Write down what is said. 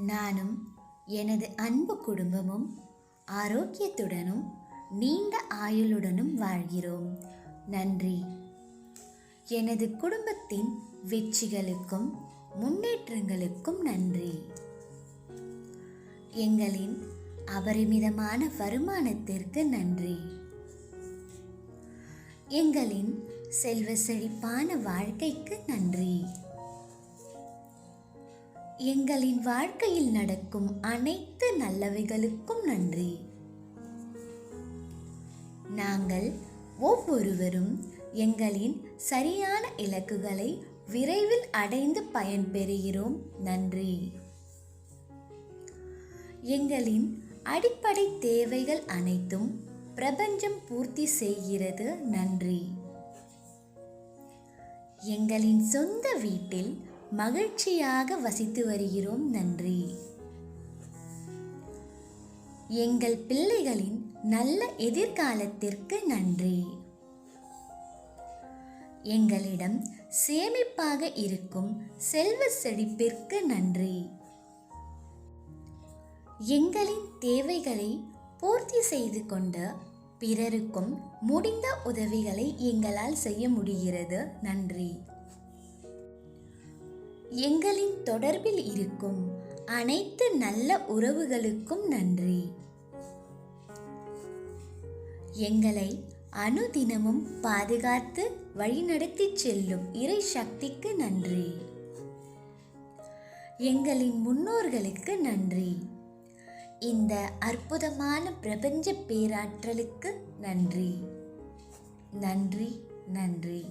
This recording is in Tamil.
நானும் எனது அன்பு குடும்பமும் ஆரோக்கியத்துடனும் நீண்ட ஆயுளுடனும் வாழ்கிறோம். நன்றி. எனது குடும்பத்தின் வெற்றிகளுக்கும் முன்னேற்றங்களுக்கும் நன்றி. எங்களின் அபரிமிதமான வருமானத்திற்கு நன்றி. எங்களின் செல்வ செழிப்பான வாழ்க்கைக்கு நன்றி. எங்களின் வாழ்க்கையில் நடக்கும் அனைத்து நல்லவைகளுக்கும் நன்றி. நாங்கள் ஒவ்வொருவரும் எங்களின் சரியான இலக்குகளை விரைவில் அடைந்து பயன்பெறுகிறோம் நன்றி. எங்களின் அடிப்படை தேவைகள் அனைத்தும் பிரபஞ்சம் பூர்த்தி செய்கிறது. நன்றி. எங்களின் சொந்த வீட்டில் மகிழ்ச்சியாக வசித்து வருகிறோம். நன்றி. எங்கள் பிள்ளைகளின் நல்ல எதிர்காலத்திற்கு நன்றி. எங்களிடம் சேமிப்பாக இருக்கும் செல்வ செழிப்பிற்கு நன்றி. எங்களின் தேவைகளை பூர்த்தி செய்து கொண்ட பிறருக்கும் முடிந்த உதவிகளை எங்களால் செய்ய முடிகிறது. நன்றி. எங்களின் தொடர்பில் இருக்கும் அனைத்து நல்ல உறவுகளுக்கும் நன்றி. எங்களை அனுதினமும் பாதுகாத்து வழிநடத்தி செல்லும் இறை சக்திக்கு நன்றி. எங்களின் முன்னோர்களுக்கு நன்றி. இந்த அற்புதமான பிரபஞ்ச பேராற்றலுக்கு நன்றி. நன்றி நன்றி.